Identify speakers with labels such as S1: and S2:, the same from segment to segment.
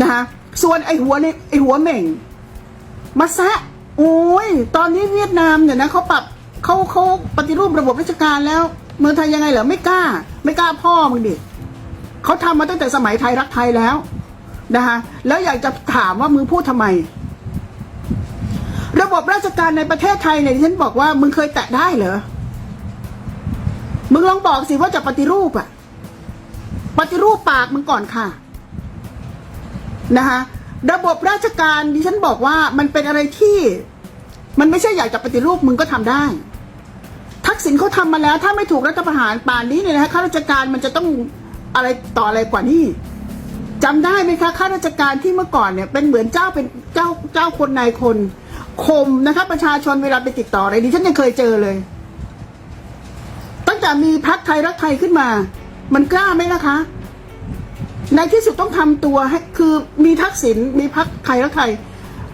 S1: นะคะส่วนไอหัวนี่ไอหัวเหม่งมาแซะโอ้ยตอนนี้เวียดนามเนี่ยนะเขาปรับเขาเขาปฏิรูประบบราชการแล้ว เมืองไทยยังไงเหรอไม่กล้า ไม่กล้าพ่อมึงดิเขาทำมาตั้งแต่สมัยไทยรักไทยแล้วนะคะแล้วอยากจะถามว่ามึงพูดทำไม ระบบราชการในประเทศไทยเนี่ยที่ฉันบอกว่ามึงเคยแตะได้เหรอมึงลองบอกสิว่าจะปฏิรูปอะปฏิรูปปากมึงก่อนค่ะ นะคะระบบราชการดิฉันบอกว่ามันเป็นอะไรที่ มันไม่ใช่อยากจะปฏิรูปมึงก็ทำได้ ทักษิณเขาทำมาแล้ว ถ้าไม่ถูกรัฐประหารป่านนี้เนี่ยนะคะข้าราชการมันจะต้องอะไรต่ออะไรกว่านี้จำได้ไหมคะข้าราชการที่เมื่อก่อนเนี่ยเป็นเหมือนเจ้าเป็นเจ้าเจ้าคนนายคนคมนะคะประชาชนเวลาไปติดต่ออะไรดิฉันยังเคยเจอเลย ตั้งแต่มีพักไทยรักไทยขึ้นมา มันกล้าไหมนะคะ ในที่สุดต้องทำตัวให้คือมีทักษิณมีพักไทยรักไทย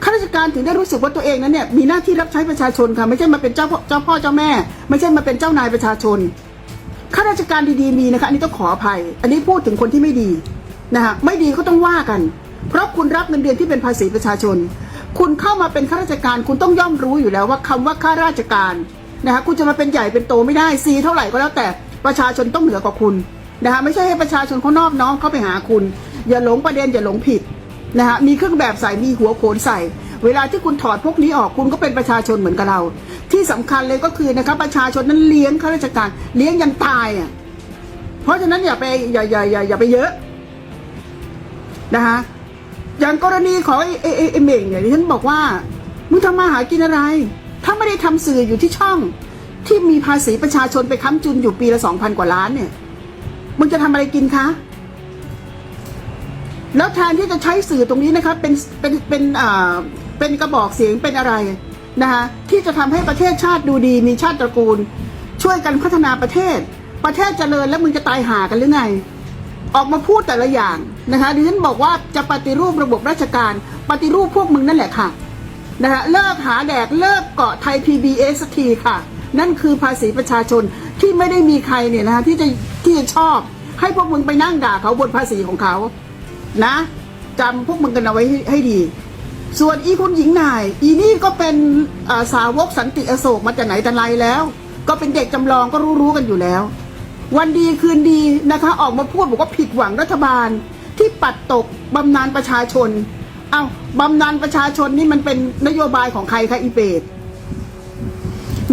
S1: ข้าราชการถึงได้รู้สึกว่าตัวเองนั้นเนี่ยมีหน้าที่รับใช้ประชาชนค่ะไม่ใช่มาเป็นเจ้าเจ้าพ่อเจ้าแม่ ไม่ใช่มาเป็นเจ้านายประชาชนข้าราชการดีๆมีนะคะอันนี้ต้องขออภัย อันนี้พูดถึงคนที่ไม่ดีนะคะไม่ดีก็ต้องว่ากัน เพราะคุณรับเงินเดือนที่เป็นภาษีประชาชน คุณเข้ามาเป็นข้าราชการ คุณต้องย่อมรู้อยู่แล้วว่าคำว่าข้าราชการนะคะคุณจะมาเป็นใหญ่เป็นโตไม่ได้ซีเท่าไหร่ก็แล้วแต่ประชาชนต้องเหนือกว่าคุณ นะคะไม่ใช่ให้ประชาชนเขานอบน้อมเข้าไปหาคุณ อย่าหลงประเด็นอย่าหลงผิดนะคะมีเครื่องแบบใส่มีหัวโขนใส่ เวลาที่คุณถอดพวกนี้ออกคุณก็เป็นประชาชนเหมือนกับเรา ที่สำคัญเลยก็คือนะครับประชาชนนั้นเลี้ยงข้าราชการเลี้ยงยันตายอะเพราะฉะนั้นอย่าไปอย่าอย่าอย่าอย่าไปเยอะนะคะอย่างกรณีของไอ้ไอ้ไอ้เม่งเนี่ยที่ฉันบอกว่ามึงทำมาหากินอะไร ถ้าไม่ได้ทำสื่ออยู่ที่ช่องที่มีภาษีประชาชนไปค้ำจุนอยู่ปีละสองพันกว่าล้านเนี่ย มึงจะทำอะไรกินคะ แล้วแทนที่จะใช้สื่อตรงนี้นะครับเป็นเป็นเป็นอ่าเป็นกระบอกเสียงเป็นอะไรนะคะที่จะทำให้ประเทศชาติดูดีมีชาติตระกูล ช่วยกันพัฒนาประเทศ ประเทศเจริญแล้วมึงจะตายหากันหรือไง ออกมาพูดแต่ละอย่างนะคะดิฉันบอกว่าจะปฏิรูประบบราชการ ปฏิรูปพวกมึงนั่นแหละค่ะนะคะเลิกหาแดกเลิกเกาะไทย PBS ทีค่ะ นั่นคือภาษีประชาชนที่ไม่ได้มีใครเนี่ยนะคะที่จะ ที่ชอบ ให้พวกมึงไปนั่งด่าเขาบนภาษีของเขานะจำพวกมึงกันเอาไว้ให้ใหดี ส่วนอีคุณหญิงนาย อีนี่ก็เป็นาสาวกสันติอโศกมาจากไหนแต่ไรแล้ว ก็เป็นเด็กจำลองก็รู้ๆกันอยู่แล้ว วันดีคืนดีนะคะ ออกมาพูดบอกว่าผิดหวังรัฐบาล ที่ปัดตกบำนาญประชาชน เอา้าบำนาญประชาชนนี่มันเป็นนโยบายของใครคะอีเปด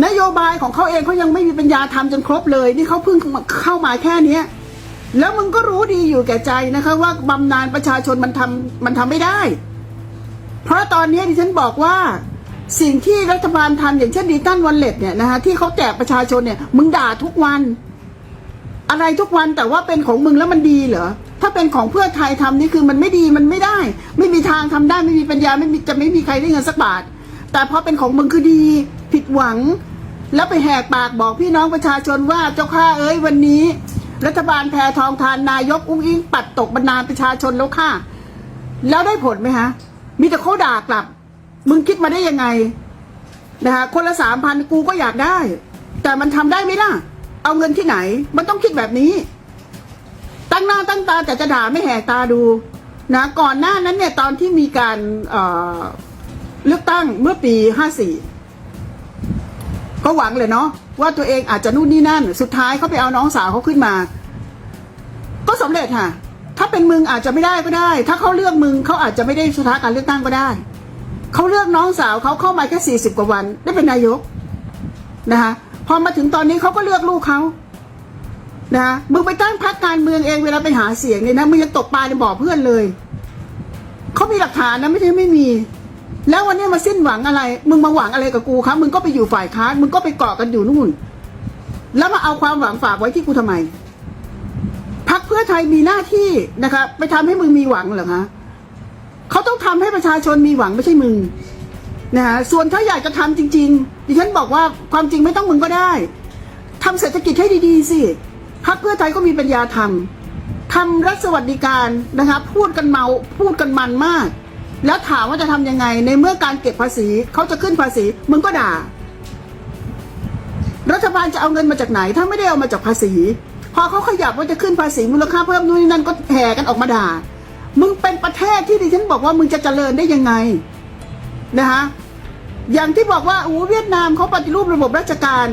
S1: นโยบายของเขาเองเขายังไม่มีปัญญาทำจนครบเลย นี่เขาเพิ่งเข้ามาแค่เนี้ยแล้วมึงก็รู้ดีอยู่แก่ใจนะคะ ว่าบำนาญประชาชนมันทำมันทำไม่ได้ เพราะตอนนี้ดิฉันบอกว่าสิ่งที่รัฐบาลทำอย่างเช่นดิจิตันวันเล็ตเนี่ยนะคะที่เขาแจกประชาชนเนี่ย มึงด่าทุกวัน อะไรทุกวันแต่ว่าเป็นของมึงแล้วมันดีเหรอถ้าเป็นของเพื่อไทยทำนี่คือมันไม่ดีมันไม่ได้ ไม่มีทางทำได้ไม่มีปัญญาไม่มีจะไม่มีใครได้เงินสักบาท แต่พอเป็นของมึงคือดี ผิดหวัง แล้วไปแหกปากบอกพี่น้องประชาชนว่าเจ้าข้าเอ้ยวันนี้ รัฐบาลแพทองทานนายกอุ้งอิงปัดตกบรรดาประชาชนแล้วค่ะ แล้วได้ผลไหมฮะ มีแต่เขาด่ากลับ มึงคิดมาได้ยังไงนะคะคนละสามพันกูก็อยากได้ แต่มันทำได้ไหมล่ะ เอาเงินที่ไหน มันต้องคิดแบบนี้ ตั้งหน้าตั้งตาแต่จะด่าไม่แหกตาดูนะก่อนหน้านั้นเนี่ยตอนที่มีการเอ่อเลือกตั้งเมื่อปีห้าสี่ ก็หวังเลยเนาะว่าตัวเองอาจจะนู่นนี่นั่น สุดท้ายเขาไปเอาน้องสาวเขาขึ้นมา ก็สำเร็จค่ะ ถ้าเป็นมึงอาจจะไม่ได้ก็ได้ ถ้าเขาเลือกมึงเขาอาจจะไม่ได้ชนะการเลือกตั้งก็ได้ เขาเลือกน้องสาวเขาเข้ามาแค่สี่สิบกว่าวัน ได้เป็นนายกนะคะพอมาถึงตอนนี้เขาก็เลือกลูกเขานะมึงไปตั้งพรรคการเมืองเองเวลาไปหาเสียงเนี่ยนะมึงยังตกปลาในบ่อเพื่อนเลยเขามีหลักฐานนะไม่ใช่ไม่มี แล้ววันนี้มาสิ้นหวังอะไร มึงมาหวังอะไรกับกูครับมึงก็ไปอยู่ฝ่ายค้านมึงก็ไปเกาะกันอยู่นู่น แล้วมาเอาความหวังฝากไว้ที่กูทำไมพักเพื่อไทยมีหน้าที่นะครับไปทำให้มึงมีหวังเหรอคะเขาต้องทำให้ประชาชนมีหวังไม่ใช่มึงนะฮะส่วนถ้าอยากจะทำจริง ๆ ดิฉันบอกว่าความจริงไม่ต้องมึงก็ได้ทำเศรษฐกิจให้ดีๆสิพักเพื่อไทยก็มีปัญญาทำทำรัฐสวัสดิการนะครับพูดกันเมาพูดกันมันมาก แล้วถามว่าจะทำยังไง ในเมื่อการเก็บภาษีเขาจะขึ้นภาษี มึงก็ด่า รัฐบาลจะเอาเงินมาจากไหน ถ้าไม่ได้เอามาจากภาษี พอเขาขยับว่าจะขึ้นภาษีมูลค่าเพิ่มนู่นนี่นั่นก็แห่กันออกมาด่า มึงเป็นประเทศที่ดิฉันบอกว่ามึงจะเจริญได้ยังไงนะคะอย่างที่บอกว่าโอ้เวียดนามเขาปฏิรูประบบราชการ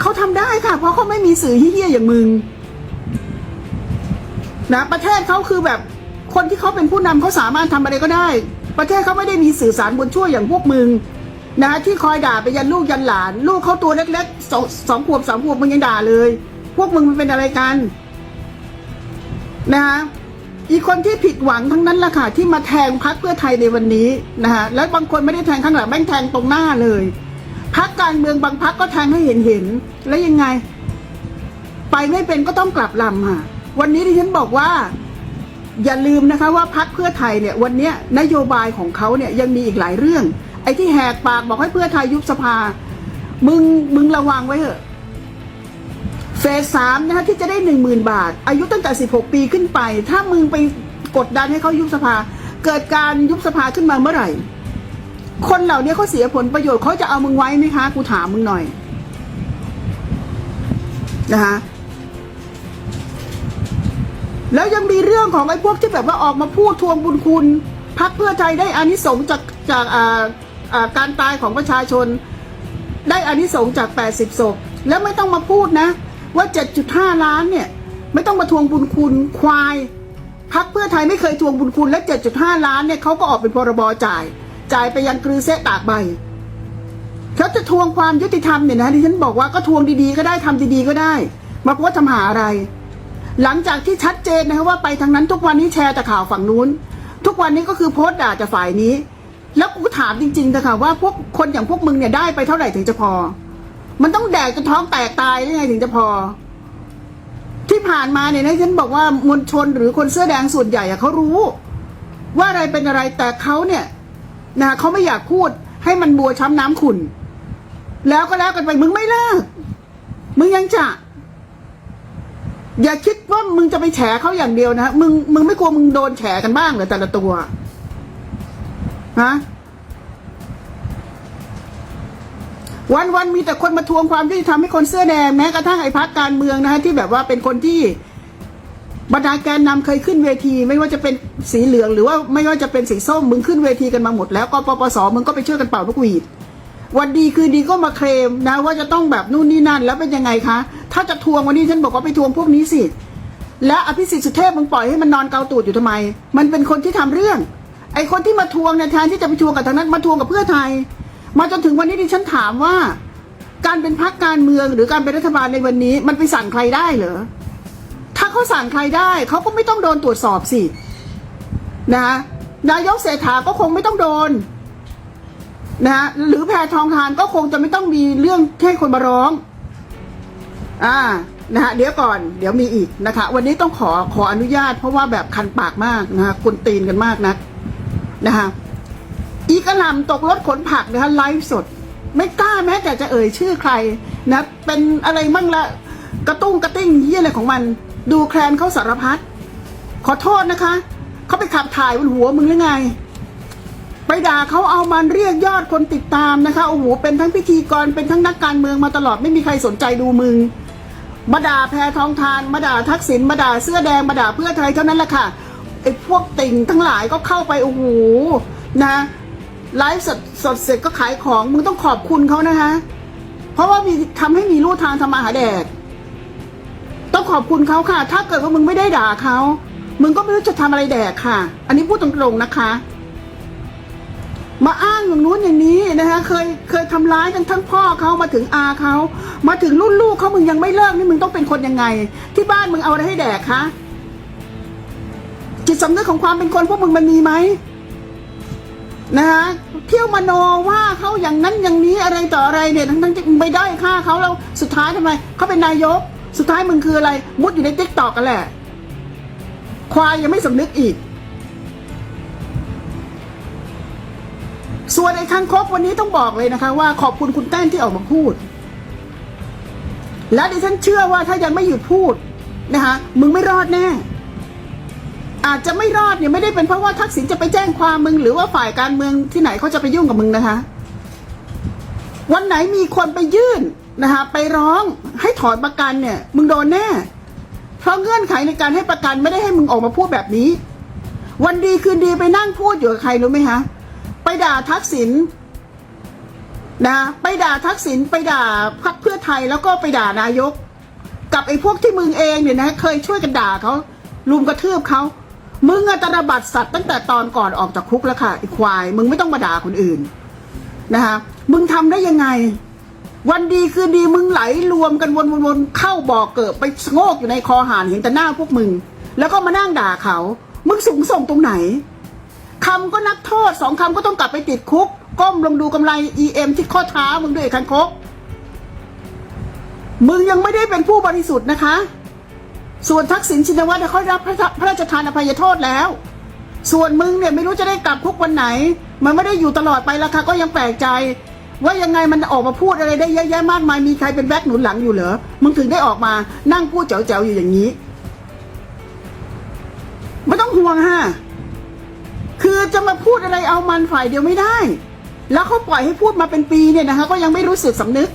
S1: เขาทำได้ค่ะ เพราะเขาไม่มีสื่อเฮี้ยๆอย่างมึงนะประเทศเขาคือแบบคนที่เขาเป็นผู้นำเขาสามารถทำอะไรก็ได้ ประเทศเขาไม่ได้มีสื่อสารบนชั่วอย่างพวกมึงนะที่คอยด่าไปยันลูกยันหลาน ลูกเขาตัวเล็กๆสองสองขวบสามขวบมึงยังด่าเลย พวกมึงมันเป็นอะไรกันนะคะอีกคนที่ผิดหวังทั้งนั้นแหละค่ะที่มาแทงพักเพื่อไทยในวันนี้นะคะแล้วบางคนไม่ได้แทงข้างหลังแม่งแทงตรงหน้าเลยพักการเมืองบางพักก็แทงให้เห็นเห็นๆแล้วยังไง ไปไม่เป็นก็ต้องกลับลำค่ะ วันนี้ที่ฉันบอกว่า อย่าลืมนะคะว่าพักเพื่อไทยเนี่ยวันนี้นโยบายของเขาเนี่ยยังมีอีกหลายเรื่อง ไอ้ที่แหกปากบอกให้เพื่อไทยยุบสภา มึงมึงระวังไว้เถอะเฟสสามนะคะที่จะได้หนึ่งหมื่นบาท อายุตั้งแต่สิบหกปีขึ้นไป ถ้ามึงไปกดดันให้เขายุบสภา เกิดการยุบสภาขึ้นมาเมื่อไหร่ คนเหล่านี้เขาเสียผลประโยชน์เขาจะเอามึงไว้ไหมคะ กูถามมึงหน่อยนะคะ แล้วยังมีเรื่องของไอ้พวกที่แบบว่าออกมาพูดทวงบุญคุณพักเพื่อไทยได้อานิสงส์จากจากการตายของประชาชน ได้อานิสงส์จาก 80ศพแล้วไม่ต้องมาพูดนะ ว่า 7.5 ล้านเนี่ย ไม่ต้องมาทวงบุญคุณควายพักเพื่อไทยไม่เคยทวงบุญคุณและ 7.5 ล้านเนี่ยเขาก็ออกเป็นพรบจ่าย จ่ายไปยังกรือเซตากใบเขาจะทวงความยุติธรรมเนี่ยนะที่ฉันบอกว่าก็ทวงดีๆก็ได้ทำดีๆก็ได้ มาพสต์ทำหาอะไร หลังจากที่ชัดเจนนะคะว่าไปทางนั้นทุกวันนี้แชร์แต่ข่าวฝั่งนู้น ทุกวันนี้ก็คือโพสต์ด่าจากฝ่ายนี้ แล้วกูถามจริงๆเถอะค่ะว่าพวกคนอย่างพวกมึงเนี่ยได้ไปเท่าไหร่ถึงจะพอ มันต้องแดกจนท้องแตกตายได้ไงถึงจะพอ ที่ผ่านมาเนี่ยนะฉันบอกว่ามวลชนหรือคนเสื้อแดงส่วนใหญ่อะเขารู้ ว่าอะไรเป็นอะไรแต่เขาเนี่ยนะเขาไม่อยากพูดให้มันบัวช้ำน้ำขุ่นแล้วก็แล้วกันไปมึงไม่เลิกมึงยังจะ อย่าคิดว่ามึงจะไปแฉเขาอย่างเดียวนะมึงมึงไม่กลัวมึงโดนแฉกันบ้างเหรอแต่ละตัวฮะวันวันมีแต่คนมาทวงความยุติธรรมให้คนเสื้อแดงแม้กระทั่งไอ้พักการเมืองนะฮะที่แบบว่าเป็นคนที่บรรดาแกนนำเคยขึ้นเวที ไม่ว่าจะเป็นสีเหลือง หรือว่าไม่ว่าจะเป็นสีส้มมึงขึ้นเวทีกันมาหมดแล้วก็ปปสมึงก็ไปช่วยกันเป่านกหวีด วันดีคือดีก็มาเคลมนะว่าจะต้องแบบนู่นนี่นั่น แล้วเป็นยังไงคะ ถ้าจะทวงวันนี้ฉันบอกว่าไปทวงพวกนี้สิ และอภิสิทธิ์สุเทพมึงปล่อยให้มันนอนเกาตูดอยู่ทำไม มันเป็นคนที่ทำเรื่อง ไอ้คนที่มาทวงเนี่ยแทนที่จะไปทวงกับทางนั้นมาทวงกับเพื่อไทย มาจนถึงวันนี้ดิฉันถามว่า การเป็นพรรคการเมืองหรือการเป็นรัฐบาลในวันนี้ มันไปสั่งใครได้เหรอถ้าเขาสั่งใครได้เขาก็ไม่ต้องโดนตรวจสอบสินะนายกเศรษฐาก็คงไม่ต้องโดน นะฮะหรือแพทองทานก็คงจะไม่ต้องมีเรื่องให้คนมาร้อง อ่านะฮะเดี๋ยวก่อนเดี๋ยวมีอีกนะคะ วันนี้ต้องขอขออนุญาต เพราะว่าแบบคันปากมากนะฮะกุนตีนกันมากนะนะคะอีกระหลำตกรถขนผักนะคะไลฟ์สด ไม่กล้าแม้แต่จะเอ่ยชื่อใครนะเป็นอะไรมั่งละกระตุ้งกระติ้งเยี่ยอะไรของมัน ดูแคลนเขาสารพัดขอโทษนะคะเขาไปขับถ่ายบนหัวมึงหรือไง ไปด่าเขาเอามันเรียกยอดคนติดตามนะคะโอ้โหเป็นทั้งพิธีกรเป็นทั้งนักการเมืองมาตลอดไม่มีใครสนใจดูมึงมาด่าแพทองทานมาด่าทักษิณมาด่าเสื้อแดงมาด่าเพื่อไทยเท่านั้นแหละค่ะไอ้พวกติ่งทั้งหลายก็เข้าไปโอ้โหนะไลฟ์สดสดเสร็จก็ขายของมึงต้องขอบคุณเขานะคะเพราะว่ามีทำให้มีลู่ทางทำมาหาแดก ต้องขอบคุณเขาค่ะ ถ้าเกิดว่ามึงไม่ได้ด่าเขามึงก็ไม่รู้จะทำอะไรแดกค่ะ อันนี้พูดตรงๆนะคะ มาอ้างอย่างนู้นอย่างนี้นะคะเคยเคยทำร้ายกันทั้งพ่อเขามาถึงอาเขามาถึงรุ่นลูกเขามึงยังไม่เลิกนี่มึงต้องเป็นคนยังไง ที่บ้านมึงเอาอะไรให้แดกคะจิตสำนึกของความเป็นคนพวกมึงมันมีไหมนะคะเที่ยวมโนว่าเขาอย่างนั้นอย่างนี้อะไรต่ออะไรเนี่ยทั้งทั้งที่มึงไปได้ค่าเขาแล้วสุดท้ายทำไมเขาเป็นนายก สุดท้ายมึงคืออะไร มุดอยู่ในติ๊กตอกกันแหละ ควายยังไม่สำนึกอีก ส่วนไอ้คังคกวันนี้ต้องบอกเลยนะคะว่าขอบคุณคุณแต้นที่ออกมาพูด และดิฉันเชื่อว่าถ้ายังไม่หยุดพูดนะคะมึงไม่รอดแน่ อาจจะไม่รอดเนี่ยไม่ได้เป็นเพราะว่าทักษิณจะไปแจ้งความมึง หรือว่าฝ่ายการเมืองที่ไหนเขาจะไปยุ่งกับมึงนะคะ วันไหนมีคนไปยื่นนะคะไปร้องให้ถอนประกันเนี่ย มึงโดนแน่ เพราะเงื่อนไขในการให้ประกันไม่ได้ให้มึงออกมาพูดแบบนี้ วันดีคืนดีไปนั่งพูดอยู่กับใครรู้ไหมฮะ ด่าทักษิณนะไปด่าทักษิณไปด่าพรรคเพื่อไทยแล้วก็ไปด่านายก กับไอ้พวกที่มึงเองเนี่ยนะเคยช่วยกันด่าเขาลุมกระทืบเขามึงอะตระบัดสัตว์ตั้งแต่ตอนก่อนออกจากคุกแล้วค่ะไอ้ควาย มึงไม่ต้องมาด่าคนอื่นนะคะมึงทำได้ยังไง วันดีคืนดีมึงไหลรวมกันวนๆๆเข้าบ่อเกิดไปโงกอยู่ในคอหานเห็นแต่หน้าพวกมึง แล้วก็มานั่งด่าเขา มึงสูงส่งตรงไหน คำก็นักโทษสองคำก็ต้องกลับไปติดคุก ก้มลงดูกำไร EM ที่ข้อเท้ามึงด้วยไอ้คันคกมึงยังไม่ได้เป็นผู้บริสุทธิ์นะคะ ส่วนทักษิณชินวัตรเขารับพระพระราชทานอภัยโทษแล้ว ส่วนมึงเนี่ยไม่รู้จะได้กลับคุกวันไหน มันไม่ได้อยู่ตลอดไปแล้วค่ะก็ยังแปลกใจ ว่ายังไงมันออกมาพูดอะไรได้เยอะแยะมากมายมีใครเป็นแบ็คหนุนหลังอยู่เหรอมึงถึงได้ออกมานั่งพูดแจ๋วๆอยู่อย่างนี้ ไม่ต้องห่วงฮะ คือจะมาพูดอะไรเอามันฝ่ายเดียวไม่ได้ แล้วเขาปล่อยให้พูดมาเป็นปีเนี่ยนะคะ ก็ยังไม่รู้สึกสำนึก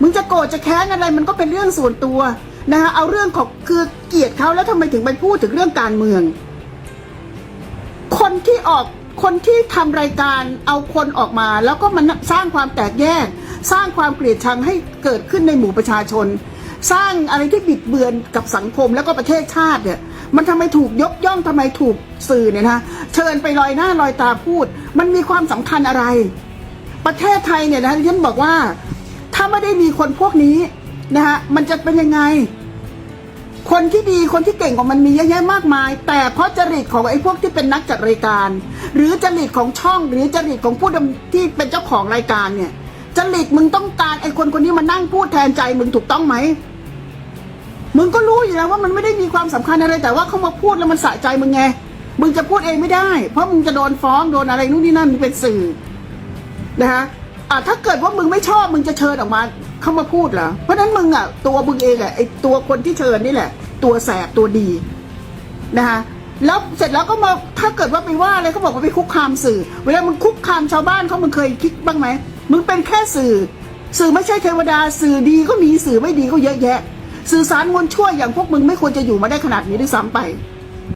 S1: มึงจะโกรธจะแค้นอะไรมันก็เป็นเรื่องส่วนตัวนะคะเอาเรื่องของคือเกลียดเขาแล้วทำไมถึงไปพูดถึงเรื่องการเมือง คนที่ออกคนที่ทำรายการเอาคนออกมา แล้วก็มันสร้างความแตกแยก สร้างความเกลียดชังให้เกิดขึ้นในหมู่ประชาชน สร้างอะไรที่บิดเบือนกับสังคมแล้วก็ประเทศชาติเนี่ย มันทำไมถูกยกย่องทำไมถูกสื่อเนี่ยนะเชิญไปลอยหน้าลอยตาพูด มันมีความสำคัญอะไร ประเทศไทยเนี่ยนะที่ฉันบอกว่า ถ้าไม่ได้มีคนพวกนี้นะฮะมันจะเป็นยังไง คนที่ดีคนที่เก่งของมันมีเยอะแยะมากมาย แต่เพราะจริตของไอ้พวกที่เป็นนักจัดรายการ หรือจริตของช่อง หรือจริตของผู้ดำที่เป็นเจ้าของรายการเนี่ยจริตมึงต้องการไอ้คนคนนี้มานั่งพูดแทนใจมึงถูกต้องไหม มึงก็รู้อยู่แล้วว่ามันไม่ได้มีความสำคัญอะไรแต่ว่าเขามาพูดแล้วมันสะใจมึงไงมึงจะพูดเองไม่ได้ เพราะมึงจะโดนฟ้องโดนอะไรนู่นนี่นั่นมึงเป็นสื่อนะฮะอะถ้าเกิดว่ามึงไม่ชอบมึงจะเชิญออกมาเข้ามาพูดเหรอเพราะฉะนั้นมึงอะตัวมึงเองอะไอตัวคนที่เชิญนี่แหละ ตัวแสบตัวดีนะฮะแล้วเสร็จแล้วก็มาถ้าเกิดว่าไปว่าอะไรเขาบอกว่าไปคุกคามสื่อ เวลามึงคุกคามชาวบ้านเขามึงเคยคิดบ้างไหมมึงเป็นแค่สื่อ สื่อไม่ใช่เทวดา สื่อดีก็มีสื่อไม่ดีก็เยอะแยะ สื่อสารมวลชั่วอย่างพวกมึงไม่ควรจะอยู่มาได้ขนาดนี้ด้วยซ้ำไป